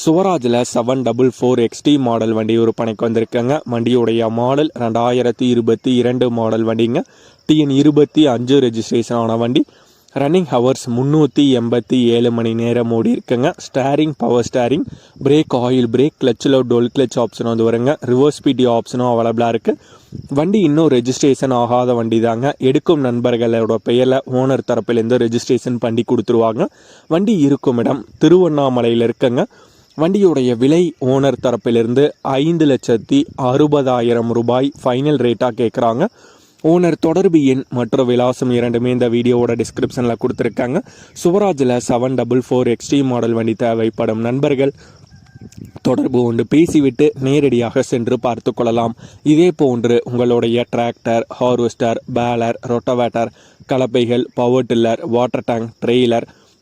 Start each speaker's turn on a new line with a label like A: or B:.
A: சுவராஜில் seven double four XT model வண்டி விற்பனைக்கு பணிக்கு வந்திருக்கேங்க. வண்டியுடைய மாடல் ரெண்டாயிரத்தி இருபத்தி இரண்டு மாடல் வண்டிங்க. டிஎன் இருபத்தி அஞ்சு ரெஜிஸ்ட்ரேஷன் ஆன வண்டி. ரன்னிங் ஹவர்ஸ் முந்நூற்றி எண்பத்தி ஏழு மணி நேரம் ஓடி இருக்குங்க. Steering power steering brake oil brake கிளச்சில் dual clutch option வந்து வருங்க. ரிவர்ஸ் பிடி ஆப்ஷனும் அவைலபிளாக இருக்குது வண்டி இன்னும் ரெஜிஸ்ட்ரேஷன் ஆகாத வண்டி தாங்க. எடுக்கும் நண்பர்களோட பெயரில் ஓனர் தரப்பிலேருந்து ரெஜிஸ்ட்ரேஷன் பண்ணி கொடுத்துருவாங்க. வண்டி இருக்கும் இடம் திருவண்ணாமலையில் இருக்குங்க. வண்டியுடைய விலை ஓனர் தரப்பிலிருந்து ஐந்து லட்சத்தி அறுபதாயிரம் ரூபாய் ஃபைனல் ரேட்டாக கேட்குறாங்க ஓனர் தொடர்பு எண் மற்றும் விலாசம் இரண்டுமே இந்த வீடியோவோட டிஸ்கிரிப்ஷனில் கொடுத்துருக்காங்க. சுவராஜில் seven double four XT model வண்டி தேவைப்படும் நண்பர்கள். தொடர்பு கொண்டு பேசிவிட்டு நேரடியாக சென்று பார்த்து கொள்ளலாம். இதே போன்று உங்களுடைய tractor harvester baler rotavator கலப்பைகள் power tiller water tank trailer